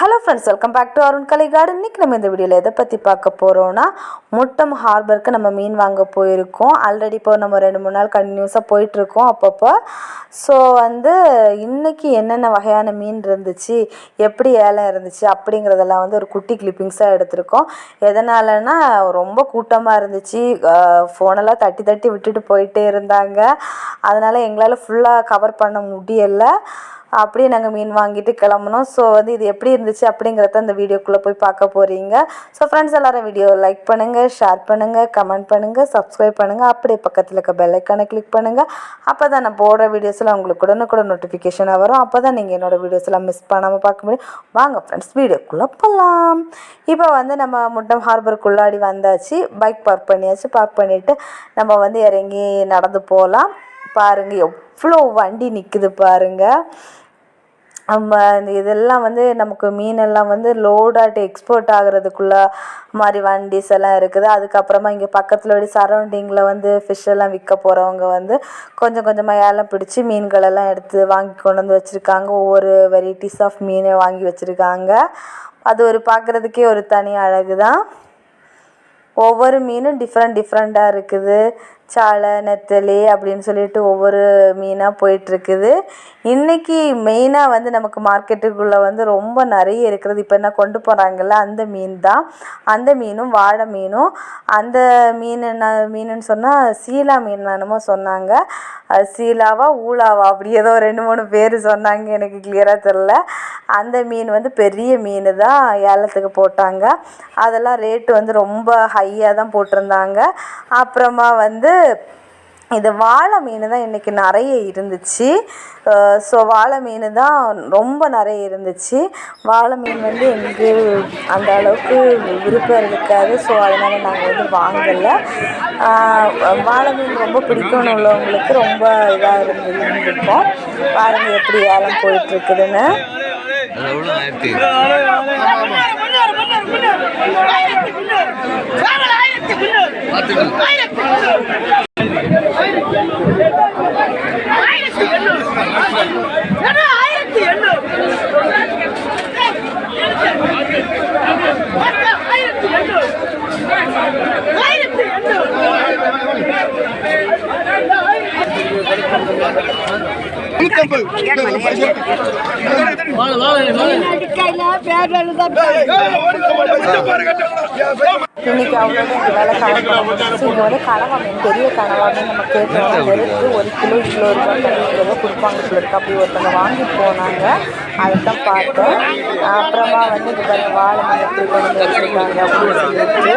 Hello friends welcome back to Arun Kalai garden இன்றைக்கி நம்ம இந்த வீடியோவில் எதை பற்றி பார்க்க போகிறோன்னா முட்டம் ஹார்பருக்கு நம்ம மீன் வாங்க போயிருக்கோம். ஆல்ரெடி இப்போ நம்ம ரெண்டு மூணு நாள் கண்டினியூஸாக போயிட்டுருக்கோம் அப்பப்போ. ஸோ வந்து இன்றைக்கி என்னென்ன வகையான மீன் இருந்துச்சு எப்படி ஏலம் இருந்துச்சு அப்படிங்கிறதெல்லாம் வந்து ஒரு குட்டி கிளிப்பிங்ஸாக எடுத்திருக்கோம். எதனாலன்னா ரொம்ப கூட்டமாக இருந்துச்சு. ஃபோனெல்லாம் தட்டி தட்டி விட்டுட்டு போயிட்டே இருந்தாங்க. அதனால் எங்களால் ஃபுல்லாக கவர் பண்ண முடியலை. அப்படியே நாங்கள் மீன் வாங்கிட்டு கிளம்புனோம். ஸோ வந்து இது எப்படி இருந்துச்சு அப்படிங்கிறத அந்த வீடியோக்குள்ளே போய் பார்க்க போகிறீங்க ஸோ ஃப்ரெண்ட்ஸ் எல்லோரும் வீடியோ லைக் பண்ணுங்கள் ஷேர் பண்ணுங்கள் கமெண்ட் பண்ணுங்கள் சப்ஸ்கிரைப் பண்ணுங்கள் அப்படியே பக்கத்தில் இருக்க பெல்லைக்கானை கிளிக் பண்ணுங்கள் அப்போ தான் நான் போடுற வீடியோஸ்லாம் உங்களுக்கு கூட நோட்டிஃபிகேஷனாக வரும். அப்போ தான் நீங்கள் என்னோடய வீடியோஸ்லாம் மிஸ் பண்ணாமல் பார்க்க முடியும். வாங்க ஃப்ரெண்ட்ஸ் வீடியோக்குள்ளே போகலாம் இப்போ வந்து நம்ம முட்டம் ஹார்பருக்குள்ளாடி வந்தாச்சு. பைக் பார்க் பண்ணியாச்சு. பார்க் பண்ணிவிட்டு நம்ம வந்து இறங்கி நடந்து போகலாம் பாருங்கள் எவ்வளோ வண்டி நிற்குது பாருங்கள் நம்ம இந்த இதெல்லாம் வந்து நமக்கு மீனெல்லாம் வந்து லோடாட்டு எக்ஸ்போர்ட் ஆகிறதுக்குள்ள மாதிரி வண்டிஸ் எல்லாம் இருக்குது. அதுக்கப்புறமா இங்கே பக்கத்தில் ஒரு சரௌண்டிங்கில் வந்து ஃபிஷ் எல்லாம் விற்க போகிறவங்க வந்து கொஞ்சம் கொஞ்சமாக ஏலம் பிடிச்சி மீன்களெல்லாம் எடுத்து வாங்கி கொண்டு வந்து வச்சுருக்காங்க. ஒவ்வொரு வெரைட்டிஸ் ஆஃப் மீனை வாங்கி வச்சுருக்காங்க. அது ஒரு பார்க்குறதுக்கே ஒரு தனி அழகு தான் ஒவ்வொரு மீனும் டிஃப்ரெண்ட் டிஃப்ரெண்ட்டாக இருக்குது. சாலை நெத்தலி அப்படின்னு சொல்லிட்டு ஒவ்வொரு மீனாக போயிட்டுருக்குது. இன்றைக்கி மெயினாக வந்து நமக்கு மார்க்கெட்டுக்குள்ளே வந்து ரொம்ப நிறைய இருக்கிறது. இப்போ என்ன கொண்டு போகிறாங்கல்ல அந்த மீன் தான். அந்த மீனும் வாழை மீனும். அந்த மீன் என்ன மீனுன்னு சொன்னால் சீலா மீன் என்னமோ சொன்னாங்க. சீலாவா ஊலாவா அப்படி ஏதோ ரெண்டு மூணு பேர் சொன்னாங்க. எனக்கு கிளியராக தெரில அந்த மீன் வந்து பெரிய மீன் தான் ஏலத்துக்கு போட்டாங்க. அதெல்லாம் ரேட்டு வந்து ரொம்ப ஹையாக தான் போட்டிருந்தாங்க. அப்புறமா வந்து இது வாழை மீன் தான் இன்றைக்கி நிறைய இருந்துச்சு. ஸோ வாழை மீன் தான் ரொம்ப நிறைய இருந்துச்சு. வாழை மீன் வந்து எங்களுக்கு அந்த அளவுக்கு விருப்பம் இருக்காது. ஸோ அதனால் நாங்கள் வந்து வாங்கலை. வாழை மீன் ரொம்ப பிடிக்கும்னு உள்ளவங்களுக்கு ரொம்ப இதாக இருந்து இருந்திருக்கோம் பாருங்கள் எப்படி ஏலம் போயிட்டுருக்குதுன்னு ஆயிரத்தி எண்ணூறு ஆயிரத்தி ஆயிரத்தி எண்ணூறு இன்னைக்கு அவ்வளோ இந்த வேலை கலந்து இங்கே வந்து கனவா பெரிய கனவா நம்ம வெறுத்து ஒரு கிலோ இவ்வளோ ரூபாய் ஏதோ கொடுப்பாங்க போல அப்படி ஒருத்தவங்க வாங்கி போனாங்க. அதை தான் பார்த்தேன். அப்புறமா வந்து இது பாருங்க வாழை மீன் கொண்டு வச்சுருக்காங்க அப்படின்னு சொல்லிட்டு